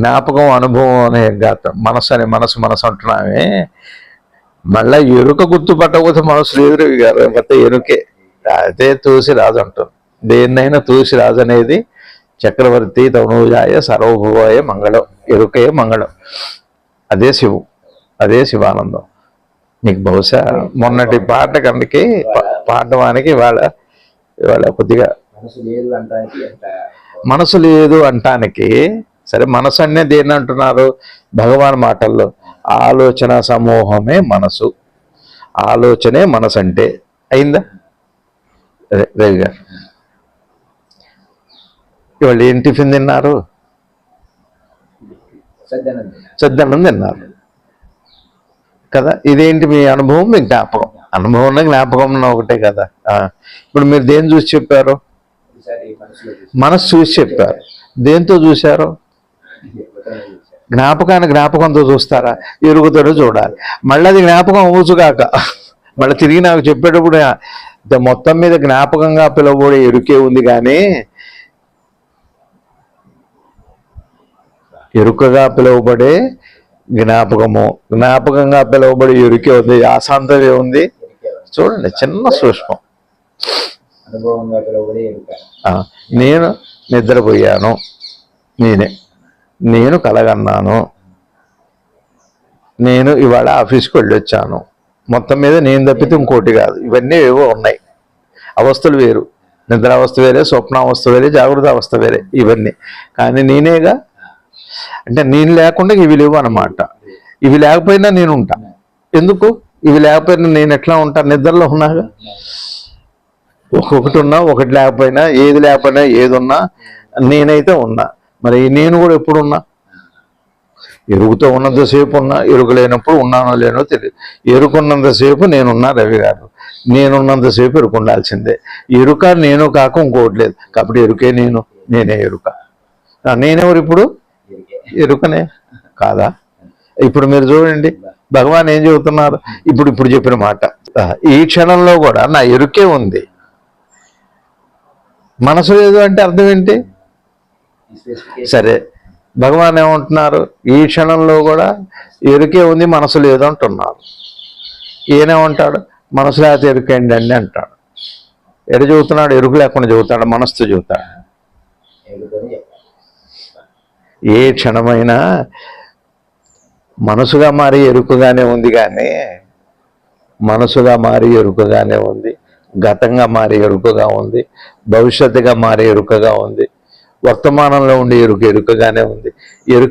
జ్ఞాపకం అనుభవం అనే గత మనసు అనే మనసు మనసు అంటున్నామే. మళ్ళా ఎరుక గుర్తుపట్టకపోతే మనసు లేదు గారు. మొత్తం ఎరుకే. అదే తూసి రాజు అంటుంది దేన్నైనా తూసి రాజు అనేది చక్రవర్తి తనుజాయ సర్వభువాయ మంగళం. ఎరుకే మంగళం. అదే శివు. అదే శివానందం. మీకు బహుశా మొన్నటి పాట కనుక పాడడానికి ఇవాళ ఇవాళ కొద్దిగా మనసు లేదు అంటానికి సరే మనసు అనే దేన్ని అంటున్నారు? భగవాన్ మాటల్లో. ఆలోచన సమూహమే మనసు. ఆలోచనే మనసు అంటే అయిందా రవి గారు. ఇవాళ ఏం టిఫిన్ తిన్నారు? సద్దన్నం తిన్నారు. కదా ఇదేంటి మీ అనుభవం? మీ జ్ఞాపకం. అనుభవం జ్ఞాపకం ఉన్న ఒకటే కదా. ఇప్పుడు మీరు దేని చూసి చెప్పారు? మనసు చూసి చెప్పారు. దేంతో చూశారు. జ్ఞాపకాన్ని జ్ఞాపకంతో చూస్తారా? ఎరుగుతాడో చూడాలి. మళ్ళీ అది జ్ఞాపకం అవ్వచ్చుగాక మళ్ళీ తిరిగి నాకు చెప్పేటప్పుడు మొత్తం మీద జ్ఞాపకంగా పిలవబడే ఎరుకే ఉంది కానీ ఎరుకగా పిలువబడే జ్ఞాపకము జ్ఞాపకంగా పిలువబడే ఎరుకే ఉంది ఆశాంతమే ఉంది. చూడండి చిన్న సూక్ష్మం. నేను నిద్రపోయాను. నేనే. నేను కలగన్నాను. నేను ఇవాళ ఆఫీస్కి వెళ్ళొచ్చాను. మొత్తం మీద నేను తప్పితే ఇంకోటి కాదు. ఇవన్నీ ఏవో ఉన్నాయి. అవస్థలు వేరు. నిద్రావస్థ వేరే స్వప్నావస్థ వేరే జాగ్రత్త అవస్థ వేరే ఇవన్నీ. కానీ నేనేగా అంటే నేను లేకుండా ఇవి లేవు అనమాట ఇవి లేకపోయినా నేను ఉంటా. ఎందుకు? ఇవి లేకపోయినా నేను ఎట్లా ఉంటా? నిద్రలో ఉన్నాగా? ఒక్కొక్కటి ఉన్నా ఒకటి లేకపోయినా ఏది లేకపోయినా ఏది ఉన్నా నేనైతే ఉన్నా. మరి నేను కూడా ఎప్పుడు ఉన్నా ఎరుగుతో ఉన్నంతసేపు ఉన్నా ఎరుగలేనప్పుడు ఉన్నానో లేనో తెలియదు. ఎరుకున్నంతసేపు నేనున్నా రవి గారు. నేనున్నంతసేపు ఎరుకు ఉండాల్సిందే ఎరుక నేను కాక ఇంకోటి లేదు. కాబట్టి ఎరుకే నేను నేనే ఎరుక. నేనెవరు ఇప్పుడు? ఎరుకనే. కాదా? ఇప్పుడు మీరు చూడండి. భగవాన్ ఏం చెబుతున్నారు? ఇప్పుడు ఇప్పుడు చెప్పిన మాట. ఈ క్షణంలో కూడా నా ఎరుకే ఉంది. మనసు లేదు అంటే అర్థం ఏంటి? సరే. భగవాన్ ఏమంటున్నారు? ఈ క్షణంలో కూడా ఎరుకే ఉంది మనసు లేదు అంటున్నారు. ఈయనేమంటాడు మనసు లేకపోతే ఎరుకేండి అండి అంటాడు. ఎడ చెబుతున్నాడు ఎరుకు లేకుండా చెబుతాడు ఎరుకని చెప్పాలి. ఏ క్షణమైనా మనసుగా మారి ఎరుకుగానే ఉంది కానీ మనసుగా మారి ఎరుకగానే ఉంది గతంగా మారి ఎరుకగా ఉంది భవిష్యత్తుగా మారి ఎరుకగా ఉంది వర్తమానంలో ఉండే ఎరుక ఎరుకగానే ఉంది. ఎరుక